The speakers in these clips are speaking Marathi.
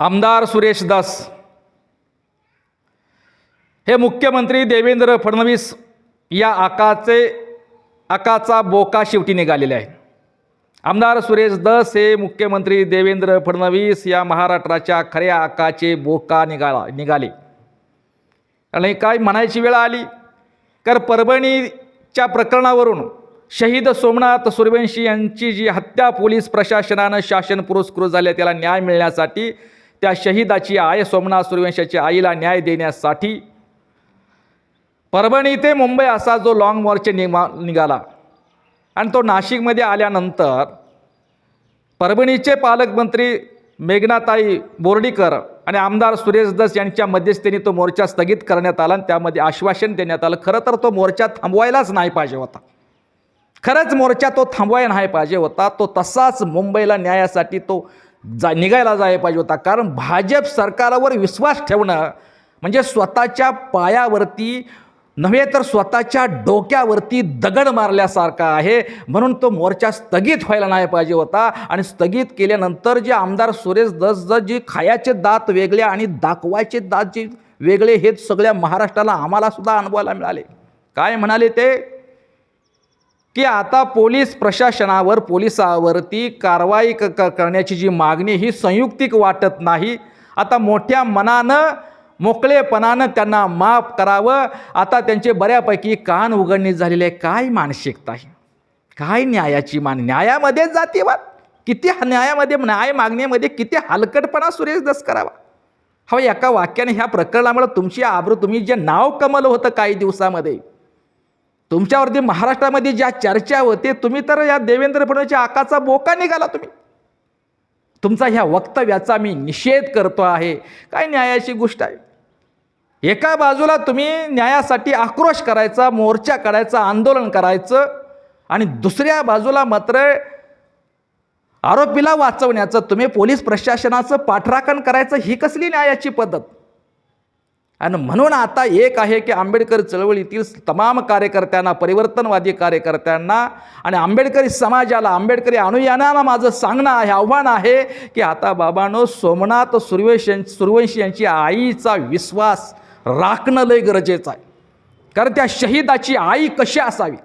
आमदार सुरेश दास हे मुख्यमंत्री देवेंद्र फडणवीस या आकाचे आकाचा बोका शेवटी निघालेले आहे आमदार सुरेश दस हे मुख्यमंत्री देवेंद्र फडणवीस या महाराष्ट्राच्या खऱ्या आकाचे बोका निघाला निघाले. आणि काय म्हणायची वेळ आली तर परभणीच्या प्रकरणावरून शहीद सोमनाथ सूर्यवंशी यांची जी हत्या पोलीस प्रशासनानं शासन पुरस्कृत झाले त्याला न्याय मिळण्यासाठी त्या शहीदाची आई सोमनाथ सूर्यवंशाच्या आईला न्याय देण्यासाठी परभणी ते मुंबई असा जो लाँग मार्च निमा निघाला. आणि तो नाशिकमध्ये आल्यानंतर परभणीचे पालकमंत्री मेघनाताई बोर्डीकर आणि आमदार सुरेश दस यांच्या मध्यस्थीने तो मोर्चा स्थगित करण्यात आला आणि त्यामध्ये आश्वासन देण्यात आलं. खरं तर तो मोर्चा थांबवायलाच नाही पाहिजे होता. खरंच मोर्चा तो थांबवायला नाही पाहिजे होता. तो तसाच मुंबईला न्यायासाठी तो जा निघायला जाय पाहिजे होता. कारण भाजप सरकारवर विश्वास ठेवणं म्हणजे स्वतःच्या पायावरती नव्हे तर स्वतःच्या डोक्यावरती दगड मारल्यासारखा आहे. म्हणून तो मोर्चा स्थगित व्हायला नाही पाहिजे होता. आणि स्थगित केल्यानंतर जे आमदार सुरेश दस दस जे खायाचे दात वेगळे आणि दाखवायचे दात जे वेगळे हे सगळ्या महाराष्ट्राला आम्हालासुद्धा अनुभवायला मिळाले. काय म्हणाले ते? की आता पोलीस प्रशासनावर पोलिसावरती कारवाई क क- करण्याची जी मागणी ही संयुक्तिक वाटत नाही. आता मोठ्या मनानं मोकळेपणानं त्यांना माफ करावं. आता त्यांचे बऱ्यापैकी कान उघडणी झालेले आहे. काय मानसिकता आहे? काय न्यायाची मान न्यायामध्ये जातीवाद? किती न्यायामध्ये न्याय मागण्यामध्ये किती हलकटपणा सुरेश दस करावा? हा एका वाक्याने ह्या प्रकरणामुळे तुमची आबरू तुम्ही जे नाव कमल होतं काही दिवसामध्ये तुमच्यावरती महाराष्ट्रामध्ये ज्या चर्चा होते तुम्ही तर या देवेंद्र फडणवीसच्या आकाचा बोका निघाला तुम्ही. तुमचा ह्या वक्तव्याचा मी निषेध करतो आहे. काय न्यायाची गोष्ट आहे? एका बाजूला तुम्ही न्यायासाठी आक्रोश करायचा मोर्चा करायचा आंदोलन करायचं आणि दुसऱ्या बाजूला मात्र आरोपीला वाचवण्याचं तुम्ही पोलीस प्रशासनाचं पाठराखण करायचं ही कसली न्यायाची पद्धत? आणि म्हणून आता एक आहे की आंबेडकर चळवळीतील तमाम कार्यकर्त्यांना परिवर्तनवादी कार्यकर्त्यांना आणि आंबेडकरी समाजाला आंबेडकरी अनुयायांना माझं सांगणं आहे आव्हान आहे की आता बाबांनो सोमनाथ सुर्वेश सुरवंशी यांची आईचा विश्वास राखणं लय गरजेचं आहे. कारण त्या शहीदाची आई कशी असावी?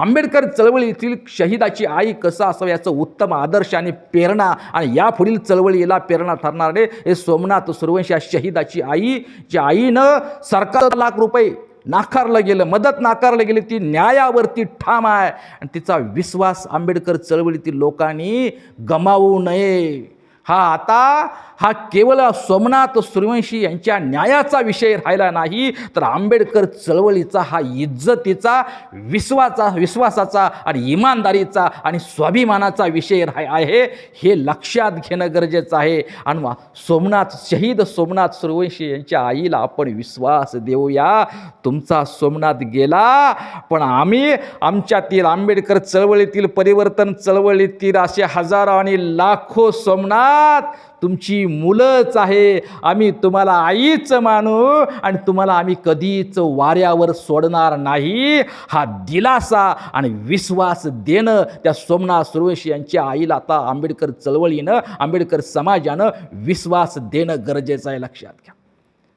आंबेडकर चळवळीतील शहीदाची आई कसं असावं याचं उत्तम आदर्श आणि प्रेरणा आणि यापुढील चळवळीला प्रेरणा ठरणारे हे सोमनाथ सुरवंश या शहीदाची आई ज्या आईनं सरकार लाख रुपये नाकारलं गेलं मदत नाकारलं गेली ती न्यायावरती ठाम आहे. आणि तिचा विश्वास आंबेडकर चळवळीतील लोकांनी गमावू नये. हा आता हा केवळ सोमनाथ सूर्यवंशी यांच्या न्यायाचा विषय राहिला नाही तर आंबेडकर चळवळीचा हा इज्जतीचा विश्वाचा विश्वासाचा आणि इमानदारीचा आणि स्वाभिमानाचा विषय राह आहे हे लक्षात घेणं गरजेचं आहे. आणि सोमनाथ शहीद सोमनाथ सूर्यवंशी यांच्या आईला आपण विश्वास देऊया. तुमचा सोमनाथ गेला पण आम्ही आमच्यातील आंबेडकर चळवळीतील परिवर्तन चळवळीतील असे हजारो आणि लाखो सोमनाथ तुमची मुलंच आहे. आम्ही तुम्हाला आईच मानू आणि तुम्हाला आम्ही कधीच वाऱ्यावर सोडणार नाही. हा दिलासा आणि विश्वास देणं त्या सोमनाथ सुरवंशी यांच्या आईला आता आंबेडकर चळवळीनं आंबेडकर समाजानं विश्वास देणं गरजेचं आहे लक्षात घ्या.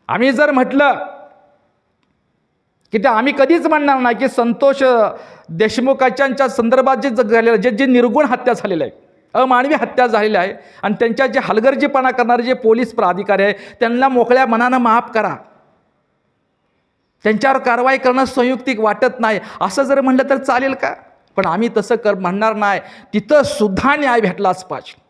आम्ही जर म्हटलं की ते आम्ही कधीच म्हणणार नाही की संतोष देशमुखाच्या संदर्भात जे जग झालेलं जे जे निर्गुण हत्या झालेलं आहे. अमानवी हत्या झालेल्या आहे. आणि त्यांच्या जे हलगर्जीपणा करणारे जे पोलीस प्राधिकारी आहे त्यांना मोकळ्या मनानं माफ करा. त्यांच्यावर कारवाई करणं संयुक्तिक वाटत नाही. असं जर म्हणलं तर चालेल का? पण आम्ही तसं कर म्हणणार नाही. तिथं सुद्धा न्याय भेटलाच पाहिजे.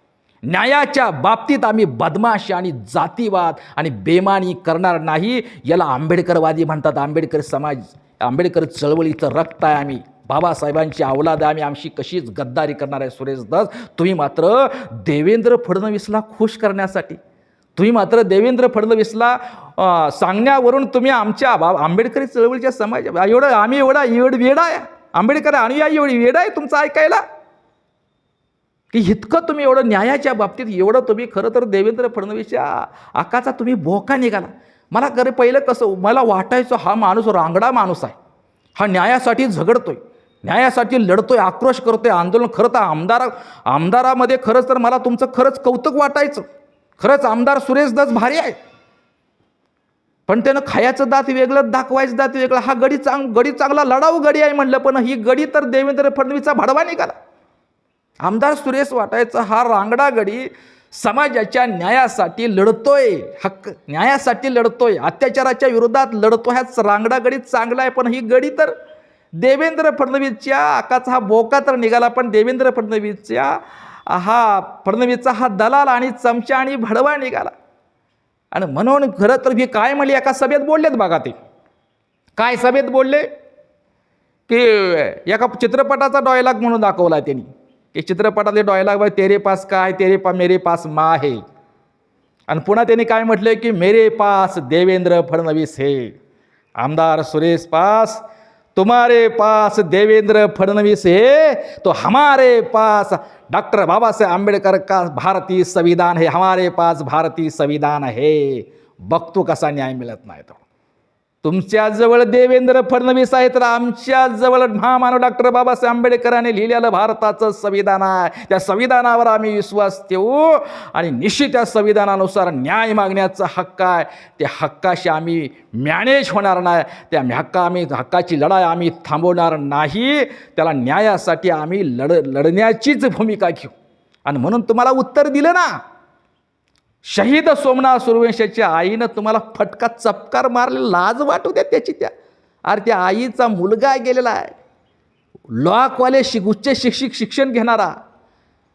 न्यायाच्या बाबतीत आम्ही बदमाश आणि जातीवाद आणि बेमानी करणार नाही. याला आंबेडकरवादी म्हणतात. आंबेडकर समाज आंबेडकर चळवळीचं रक्त आहे आम्ही. बाबासाहेबांची अवलाद आहे आम्ही आमची कशीच गद्दारी करणार आहे सुरेश दस. तुम्ही मात्र देवेंद्र फडणवीसला खुश करण्यासाठी तुम्ही मात्र देवेंद्र फडणवीसला सांगण्यावरून तुम्ही आमच्या बाबा आंबेडकरी चळवळीच्या समाज एवढं आम्ही एवढा एवढ वेडा आहे. आंबेडकर अनुयायी एवढी वेडा आहे तुमचं ऐकायला? की इतकं तुम्ही एवढं न्यायाच्या बाबतीत एवढं तुम्ही खरं तर देवेंद्र फडणवीसच्या आकाचा तुम्ही बोका निघाला. मला खरं पहिलं कसं मला वाटायचं हा माणूस रांगडा माणूस आहे. हा न्यायासाठी झगडतोय. न्यायासाठी लढतोय आक्रोश करतोय आंदोलन खरं तर आमदारा आमदारामध्ये खरंच तर मला तुमचं खरंच कौतुक वाटायचं. खरंच आमदार सुरेश दस भारी आहे. पण त्यानं खायचं दात वेगळं दाखवायचं दात वेगळं. हा गडी चांग गडी चांगला लढाऊ गडी आहे म्हणलं पण ही गडी तर देवेंद्र फडणवीसचा भडवा निघाला. आमदार सुरेश वाटायचा हा रांगडा गडी समाजाच्या न्यायासाठी लढतोय. हक्क न्यायासाठी लढतोय. अत्याचाराच्या विरोधात लढतो ह्याच रांगडा गडी चांगला आहे पण ही गडी तर देवेंद्र फडणवीसच्या आकाचा हा बोका तर निघाला पण देवेंद्र फडणवीसच्या हा फडणवीसचा हा दलाल आणि चमचा आणि भडवा निघाला. आणि म्हणून खरं तर मी काय म्हणले एका सभेत बोललेत बघा ते. काय सभेत बोलले? की एका चित्रपटाचा डॉयलॉग म्हणून दाखवला त्यांनी. की चित्रपटातले डॉयलॉग बाय तेरे पास काय तेरे पा मेरे पास मा आहे आणि पुन्हा त्यांनी काय म्हटलं की मेरे पास देवेंद्र फडणवीस हे. आमदार सुरेश पास तुम्हारे पास देवेंद्र फडणवीस हे तो हमारे पास डॉक्टर बाबासाहेब आंबेडकर का भारतीय संविधान हे हमारे पास भारतीय संविधान आहे बघतो कसा न्याय मिळत नाही तो। तुमच्याजवळ देवेंद्र फडणवीस आहे तर आमच्याजवळ महामानव डॉक्टर बाबासाहेब आंबेडकरांनी लिहिलेलं भारताचं संविधान आहे. त्या संविधानावर आम्ही विश्वास ठेवू आणि निश्चित त्या संविधानानुसार न्याय मागण्याचा हक्क आहे. त्या हक्काशी आम्ही मॅनेज होणार नाही. त्या हक्का आम्ही हक्काची लढाई आम्ही थांबवणार नाही. त्याला न्यायासाठी आम्ही लढ लढण्याचीच भूमिका घेऊ. आणि म्हणून तुम्हाला उत्तर दिलं ना. शहीद सोमनाथ सुरवंशाच्या आईनं तुम्हाला फटका चपकार मारले लाज वाटू द्या त्याची त्या. अरे त्या आईचा मुलगा गेलेला आहे. लॉकवाले शिक उच्च शिक्षिक शिक्षण घेणारा.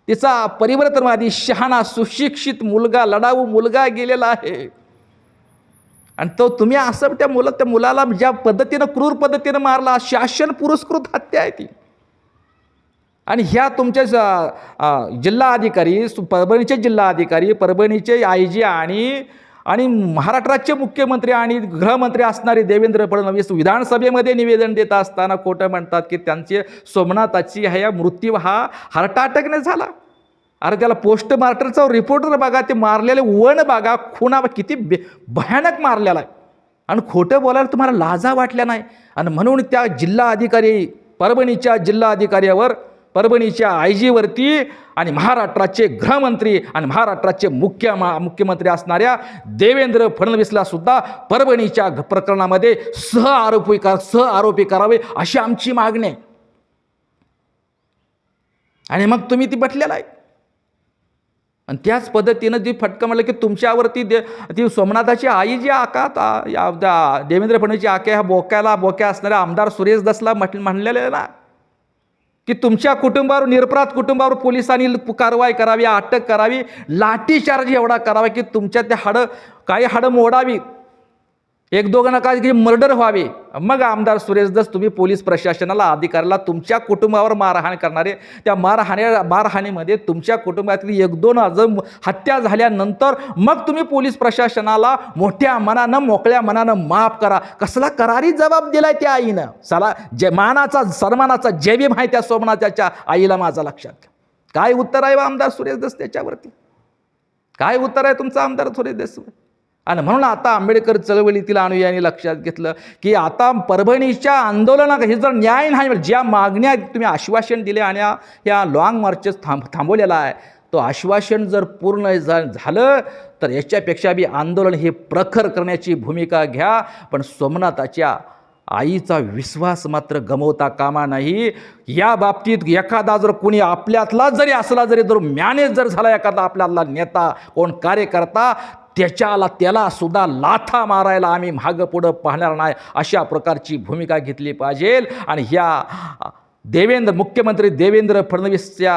तिचा परिवर्तनवादी शहाणा सुशिक्षित मुलगा लढाऊ मुलगा गेलेला आहे. आणि तो तुम्ही असं त्या मुला त्या मुलाला ज्या पद्धतीनं क्रूर पद्धतीनं मारला शासन पुरस्कृत हत्या आहे ती. आणि ह्या तुमच्या जिल्हा अधिकारी जिल्हाधिकारी सु- परभणीचे जिल्हाधिकारी परभणीचे आय जी आणि आणि महाराष्ट्राचे मुख्यमंत्री आणि गृहमंत्री असणारे देवेंद्र फडणवीस विधानसभेमध्ये निवेदन देत असताना खोटं म्हणतात की त्यांचे सोमनाथाची ह्या मृत्यू हा हार्ट अटॅकने झाला. अरे त्याला पोस्टमार्टमचा रिपोर्टर बघा ते मारलेले वन बघा खुणा किती बे भयानक मारलेला आहे. आणि खोटं बोलायला तुम्हाला लाजा वाटल्या नाही. आणि म्हणून त्या जिल्हा अधिकारी परभणीच्या जिल्हा अधिकाऱ्यावर परभणीच्या आय जीवरती आणि महाराष्ट्राचे गृहमंत्री आणि महाराष्ट्राचे मुख्य मा- मुख्यमंत्री असणाऱ्या देवेंद्र फडणवीसला सुद्धा परभणीच्या घ- प्रकरणामध्ये सह आरोपी कर सह आरोपी करावे अशी आमची मागणी आहे. आणि मग तुम्ही ती बटलेला आहे. आणि त्याच पद्धतीनं जी फटकं म्हणलं की तुमच्यावरती दे ती सोमनाथाची आई जी आका ता- या देवेंद्र फडणवीसची आके ह्या बोक्याला बोक्या असणाऱ्या आमदार सुरेश दसला म्हट म्हणलेलं आहे ना. की तुमच्या कुटुंबावर निरपराध कुटुंबावर पोलिसांनी कारवाई करावी अटक करावी लाठीचार्ज एवढा करावा की तुमच्या त्या हाडं काही हाडं मोडावी. एक दोघांना काय की मर्डर व्हावे. मग आमदार सुरेश दस तुम्ही पोलीस प्रशासनाला अधिकाऱ्याला तुमच्या कुटुंबावर मारहाण करणारे त्या मारहाण्या मारहाणीमध्ये तुमच्या कुटुंबातली एक दोन अजून हत्या झाल्यानंतर मग तुम्ही पोलीस प्रशासनाला मोठ्या मनानं मोकळ्या मनानं माफ करा. कसला करारी जबाब दिलाय त्या आईनं? सला जे मानाचा सन्मानाचा जयभीम आहे त्या सोमनाथाच्या आईला माझा लक्षात काय उत्तर आहे बा आमदार सुरेश दस त्याच्यावरती? काय उत्तर आहे तुमचं आमदार सुरेश दस आणि म्हणून आता आंबेडकर चळवळीतील अनुयायांनी लक्षात घेतलं की आता परभणीच्या आंदोलनात हे जर न्याय नाही ज्या मागण्या तुम्ही आश्वासन दिले आणि या- लाँग लॉंग मार्चेस थांब थांबवलेला आहे तो आश्वासन जर पूर्ण झालं तर याच्यापेक्षा बी आंदोलन हे प्रखर करण्याची भूमिका घ्या. पण सोमनाथाच्या आईचा विश्वास मात्र गमवता कामा नाही. या बाबतीत एखादा जर कोणी आपल्यातला जरी असला जरी जर मॅनेज जर झाला एखादा आपल्यातला नेता कोण कार्यकर्ता त्याच्याला त्याला सुद्धा लाथा मारायला आम्ही मागं पुढं पाहणार नाही. अशा प्रकारची भूमिका घेतली पाहिजे. आणि ह्या देवेंद्र मुख्यमंत्री देवेंद्र फडणवीसच्या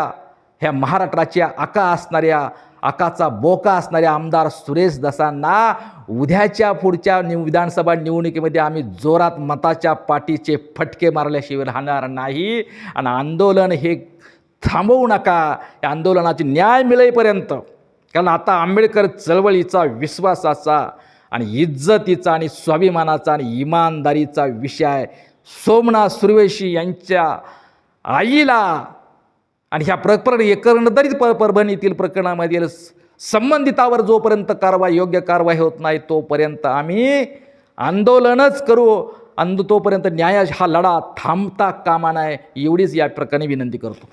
ह्या महाराष्ट्राच्या आका असणाऱ्या आकाचा बोका असणाऱ्या आमदार सुरेश दसांना उद्याच्या पुढच्या निव विधानसभा निवडणुकीमध्ये आम्ही जोरात मताच्या पाठीचे फटके मारल्याशिवाय राहणार नाही. आणि आंदोलन हे थांबवू नका. या आंदोलनाची न्याय मिळेपर्यंत कारण आता आंबेडकर चळवळीचा विश्वासाचा आणि इज्जतीचा आणि स्वाभिमानाचा आणि इमानदारीचा विषय सोमनाथ सुर्वेशी यांच्या आईला आणि ह्या प्रकरण एकंदरीत प परभणीतील प्रकरणामधील संबंधितावर जोपर्यंत कारवाई योग्य कारवाई होत नाही तोपर्यंत आम्ही आंदोलनच करू. आणि तोपर्यंत न्याय हा लढा थांबता कामा नये एवढीच या प्रकरणी विनंती करतो.